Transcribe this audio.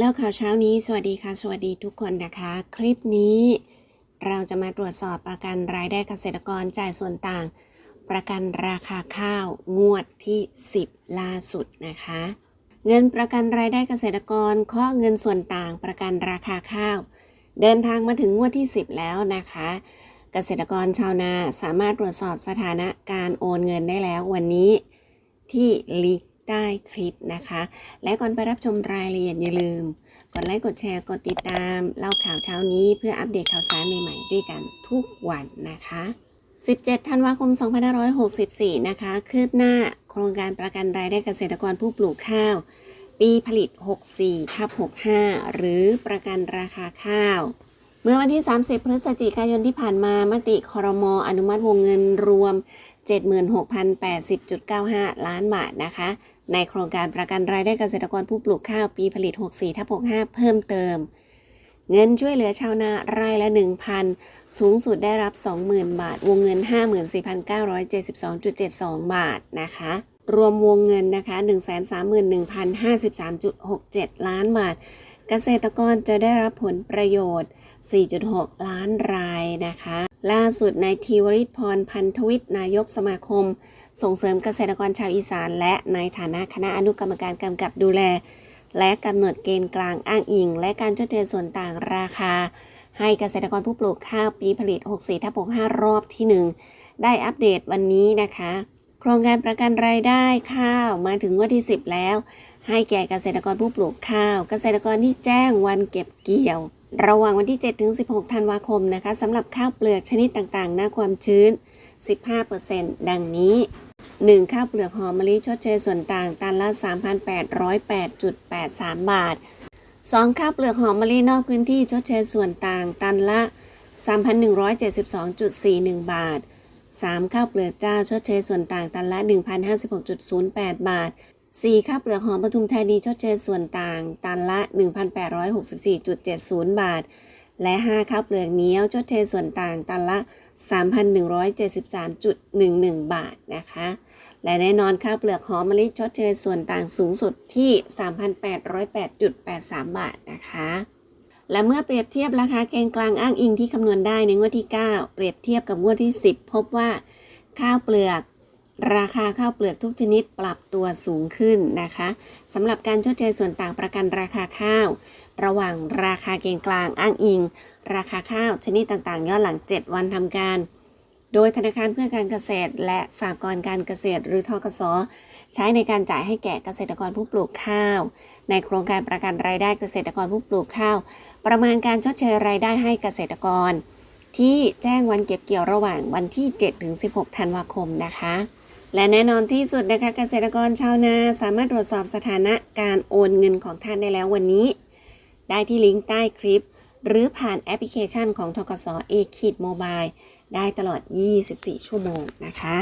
แล้วข่าวเช้านี้สวัสดีค่ะ สวัสดีทุกคนนะคะ คลิปนี้ เราจะมาตรวจสอบประกันรายได้เกษตรกรจ่ายส่วนต่าง ประกันราคาข้าวงวดที่ 10 ล่าสุดนะคะ เงินประกันรายได้เกษตรกรเคาะเงินส่วนต่างประกันราคาข้าว เดินทางมาถึงงวดที่ 10 แล้วนะคะ เกษตรกรชาวนาสามารถตรวจสอบสถานะการโอนเงินได้แล้ววันนี้ที่ลิงก์ ใต้คลิปนะคะ และก่อนไปรับชมรายละเอียดอย่าลืม กดไลค์กดแชร์กดติดตาม เล่าข่าวเช้านี้เพื่ออัปเดตข่าวสารใหม่ๆด้วยกันทุกวันนะคะ 17 ธันวาคม 2564 นะคะ คืบหน้าโครงการประกันรายได้เกษตรกรผู้ปลูกข้าว ปีผลิต 64ทับ65 หรือประกันราคาข้าวเมื่อวันที่ 30 พฤศจิกายนที่ผ่านมา มติคอรมออนุมัติวงเงินรวม 76,080.95 ล้านบาทนะคะ ในโครงการประกันรายได้เกษตรกรผู้ปลูกข้าวปีผลิต 64ทับ65 เพิ่มเติม เงินช่วยเหลือชาวนารายละ 1,000 สูงสุดได้รับ 20,000 บาท วงเงิน 54,972.72 บาทนะคะ รวมวงเงินนะคะ 131,053.67 ล้านบาท เกษตรกรจะได้รับผลประโยชน์ 4.6 ล้านรายนะคะ ล่าสุดนายทีวริศพรพันธวิทย์นายกสมาคม ส่งเสริมเกษตรกรชาวอีสาน และในฐานะคณะอนุกรรมการกำกับดูแล และกำหนดเกณฑ์กลางอ้างอิง และการชดเชยส่วนต่างราคา ให้เกษตรกรผู้ปลูกข้าวปีผลิต 64ทับ65 รอบที่ 1 ได้อัปเดตวันนี้นะคะ โครงการประกันรายได้ข้าวมาถึงงวดที่ 10 แล้ว ให้แก่เกษตรกรผู้ปลูกข้าว เกษตรกรที่แจ้งวันเก็บเกี่ยว ระหว่างวันที่7ถึง16 ธันวาคมนะคะสำหรับข้าวเปลือกชนิดต่างๆ หน้าความชื้น 15%ดังนี้ 1. ข้าวเปลือกหอมมะลิชดเชยส่วนต่างตันละ 3,808.83 บาท 2. ข้าวเปลือกหอมมะลินอกพื้นที่ชดเชยส่วนต่างตันละ 3,172.41 บาท 3. ข้าวเปลือกเจ้าชดเชยส่วนต่างตันละ 1,056.08 บาท 4. ข้าวเปลือกหอมปทุมธานีชดเชยส่วนต่าง ตันละ 1,864.70 บาท และ5ข้าวเปลือกเนี้ยวชดเชยส่วนต่าง ตันละ 3,173.11 บาทนะคะ และแน่นอนข้าวเปลือกหอมมะลิชดเชยส่วนต่างสูงสุดที่ 3,808.83 บาทนะคะและเมื่อเปรียบเทียบราคาเกณฑ์กลางอ้างอิงที่คำนวณได้ในงวดที่ 9 เปรียบเทียบกับงวดที่ 10 พบว่า ข้าวเปลือก ราคาข้าวเปลือกทุกชนิดปรับตัวสูงขึ้นนะคะสำหรับการชดเชยส่วนต่างประกันราคาข้าว ระหว่างราคาเกณฑ์กลางอ้างอิง ราคาข้าวชนิดต่างๆย้อนหลัง 7 วันทำการ โดยธนาคารเพื่อการเกษตร และสหกรณ์การเกษตรหรือทกสใช้ในการจ่ายให้แก่เกษตรกรผู้ปลูกข้าว ในโครงการประกันรายได้เกษตรกรผู้ปลูกข้าว ประมาณการชดเชยรายได้ให้เกษตรกร ที่แจ้งวันเก็บเกี่ยวระหว่างวันที่7ถึง16 ธันวาคมนะคะ และแน่นอนที่สุดนะคะเกษตรกรชาวนาสามารถตรวจสอบสถานะการโอนเงินของท่านได้แล้ววันนี้ ได้ที่ลิงก์ใต้คลิป หรือผ่านแอปพลิเคชันของทกสเอคิดโมบายได้ตลอด 24 ชั่วโมงนะคะ